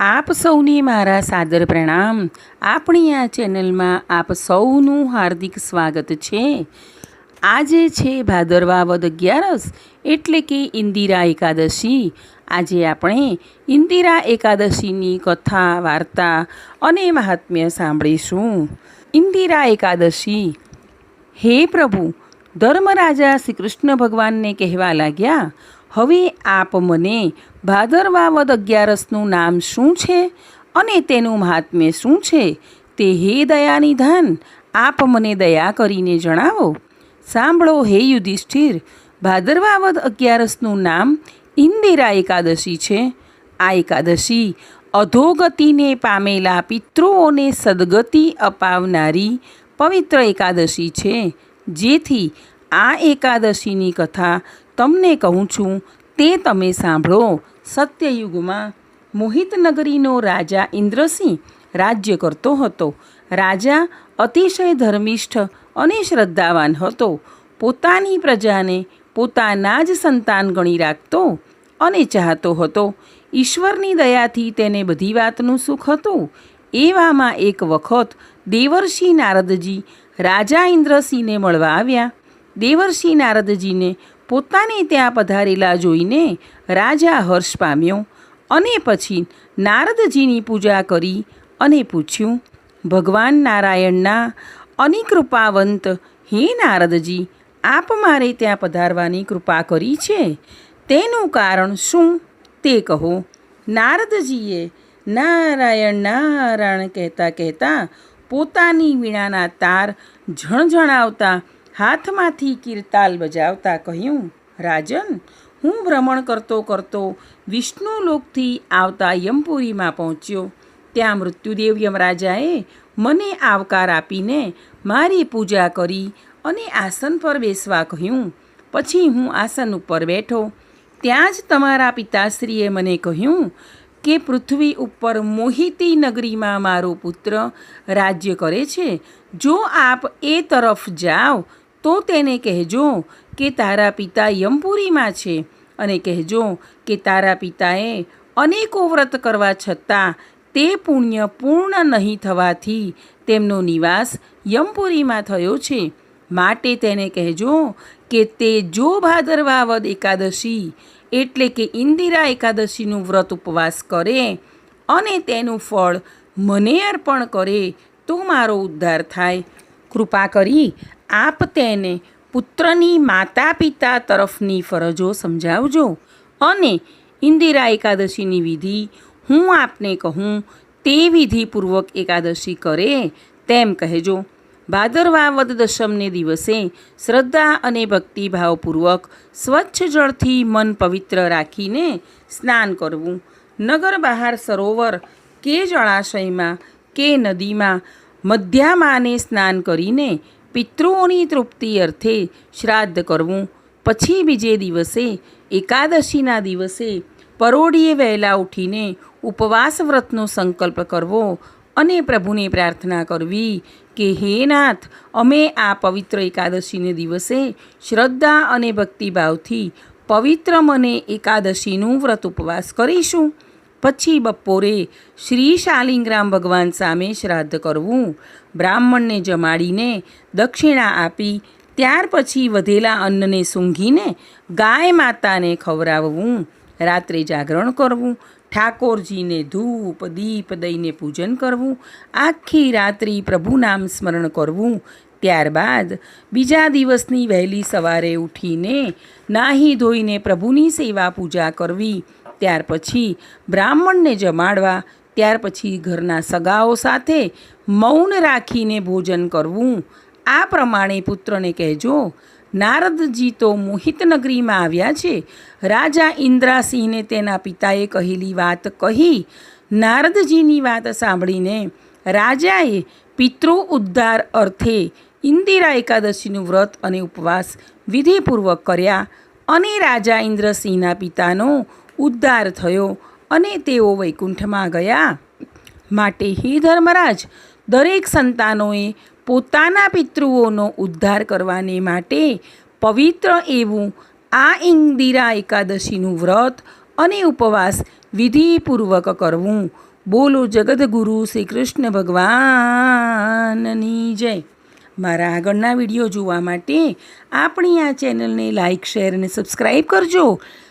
આપ સૌને મારા સાદર પ્રણામ. આપણી આ ચેનલમાં આપ સૌનું હાર્દિક સ્વાગત છે. આજે છે ભાદરવા વદ અગિયારસ એટલે કે ઇન્દિરા એકાદશી. આજે આપણે ઇન્દિરા એકાદશીની કથા, વાર્તા અને મહાત્મ્ય સાંભળીશું. ઇન્દિરા એકાદશી. હે પ્રભુ, ધર્મરાજા શ્રી કૃષ્ણ ભગવાનને કહેવા લાગ્યા હવે આપ મને ભાદરવા વદ અગિયારસનું નામ શું છે અને તેનું મહાત્મ્ય શું છે તે હે દયાનિધાન, આપ મને દયા કરીને જણાવો. સાંભળો હે યુધિષ્ઠિર ભાદરવા વદ અગિયારસનું નામ ઇન્દિરા એકાદશી છે. આ એકાદશી અધોગતિને પામેલા પિતૃઓને સદગતિ અપાવનારી પવિત્ર એકાદશી છે. જેથી આ એકાદશીની કથા તમને કહું છું, તે તમે સાંભળો. સત્યયુગમાં મોહિતનગરીનો રાજા ઇન્દ્રસિંહ રાજ્ય કરતો હતો. રાજા અતિશય ધર્મિષ્ઠ અને શ્રદ્ધાવાન હતો. પોતાની પ્રજાને પોતાના જ સંતાન ગણી રાખતો અને ચાહતો હતો. ઈશ્વરની દયાથી તેને બધી વાતનું સુખ હતું. એવામાં એક વખત દેવર્ષિ નારદજી રાજા ઇન્દ્રસિંહને મળવા આવ્યા. દેવર્ષિ નારદજીને પોતાને ત્યાં પધારેલા જોઈને રાજા હર્ષ પામ્યો અને પછી નારદજીની પૂજા કરી અને પૂછ્યું, ભગવાન નારાયણના અનિકૃપાવંત, હે નારદજી, આપ મારે ત્યાં પધારવાની કૃપા કરી છે? તેનું કારણ શું? તે કહો. નારદજીએ નારાયણ નારાયણ કહેતા કહેતા પોતાની વીણાના તાર ઝણઝણાવતા હાથમાંથી કીર્તાલ બજાવતા કહ્યું, રાજન, હું ભ્રમણ કરતો કરતો વિષ્ણુલોકથી આવતા યમપુરીમાં પહોંચ્યો. ત્યાં મૃત્યુદેવ યમરાજાએ મને આવકાર આપીને મારી પૂજા કરી અને આસન પર બેસવા કહ્યું. પછી હું આસન ઉપર બેઠો. ત્યાં જ તમારા પિતાશ્રીએ મને કહ્યું કે પૃથ્વી ઉપર મોહિતી નગરીમાં મારો પુત્ર રાજ્ય કરે છે. જો આપ એ તરફ જાઓ તો તેને કહેજો કે તારા પિતા યમપુરીમાં છે અને કહેજો કે તારા પિતાએ અનેકો વ્રત કરવા છતાં તે પુણ્ય પૂર્ણ નહીં થવાથી તેમનો નિવાસ યમપુરીમાં થયો છે. માટે તેને કહેજો કે તે જો ભાદરવા વદ એકાદશી એટલે કે ઇન્દિરા એકાદશીનું વ્રત ઉપવાસ કરે અને તેનું ફળ મને અર્પણ કરે તો મારો ઉદ્ધાર થાય. કૃપા કરી આપ તેને પુત્રની માતા પિતા તરફની ફરજો સમજાવજો અને ઇન્દિરા એકાદશીની વિધિ હું આપને કહું તે વિધિપૂર્વક એકાદશી કરે તેમ કહેજો. ભાદરવા વદ દશમને દિવસે શ્રદ્ધા અને ભક્તિભાવપૂર્વક સ્વચ્છ જળથી મન પવિત્ર રાખીને સ્નાન કરવું. નગર બહાર સરોવર કે જળાશયમાં કે નદીમાં મધ્યામાને સ્નાન કરીને પિતૃઓની તૃપ્તિ અર્થે શ્રાદ્ધ કરવું. પછી બીજે દિવસે, એકાદશીના દિવસે પરોઢીએ વહેલા ઉઠીને ઉપવાસ વ્રતનો સંકલ્પ કરવો અને પ્રભુને પ્રાર્થના કરવી કે, હે નાથ, અમે આ પવિત્ર એકાદશીને દિવસે શ્રદ્ધા અને ભક્તિભાવથી પવિત્ર મને એકાદશીનું વ્રત ઉપવાસ કરીશું. પછી બપોરે શ્રી શાલિંગ્રામ ભગવાન સામે શ્રાદ્ધ કરવું. બ્રાહ્મણને જમાડીને દક્ષિણા આપી, ત્યાર પછી વધેલા અન્નને સૂંઘીને ગાય માતાને ખવડાવવું. રાત્રે જાગરણ કરવું, ઠાકોરજીને ધૂપ, દીપ દઈને પૂજન કરવું, આખી રાત્રિ પ્રભુ નામ સ્મરણ કરવું. ત્યારબાદ બીજા દિવસની વહેલી સવારે ઉઠીને નાહી ધોઈને પ્રભુની સેવા પૂજા કરવી. ત્યાર પછી બ્રાહ્મણને જમાડવા, ત્યાર પછી ઘરના સગાઓ સાથે મૌન રાખીને ભોજન કરવું. આ પ્રમાણે પુત્રને કહેજો નારદજી તો મોહિત નગરીમાં આવ્યા છે. રાજા ઇન્દ્રાસિંહને તેના પિતાએ કહેલી વાત કહી. નારદજીની વાત સાંભળીને રાજાએ પિતૃ ઉદ્ધાર અર્થે ઇન્દિરા એકાદશીનું વ્રત અને ઉપવાસ વિધિપૂર્વક કર્યા અને રાજા ઇન્દ્રસિંહના પિતાનો ઉદ્ધાર થયો અને તેઓ વૈકુંઠમાં ગયા. માટે હે ધર્મરાજ, દરેક સંતાનોએ પોતાના પિતૃઓનો ઉદ્ધાર કરવાને માટે પવિત્ર એવું આ ઇન્દિરા એકાદશીનું વ્રત અને ઉપવાસ વિધિપૂર્વક કરવું. બોલો જગદગુરુ શ્રી કૃષ્ણ ભગવાનની જય. મારા આગળના વીડિયો જોવા માટે આપણી આ ચેનલને લાઇક શેર અને સબસ્ક્રાઈબ કરજો.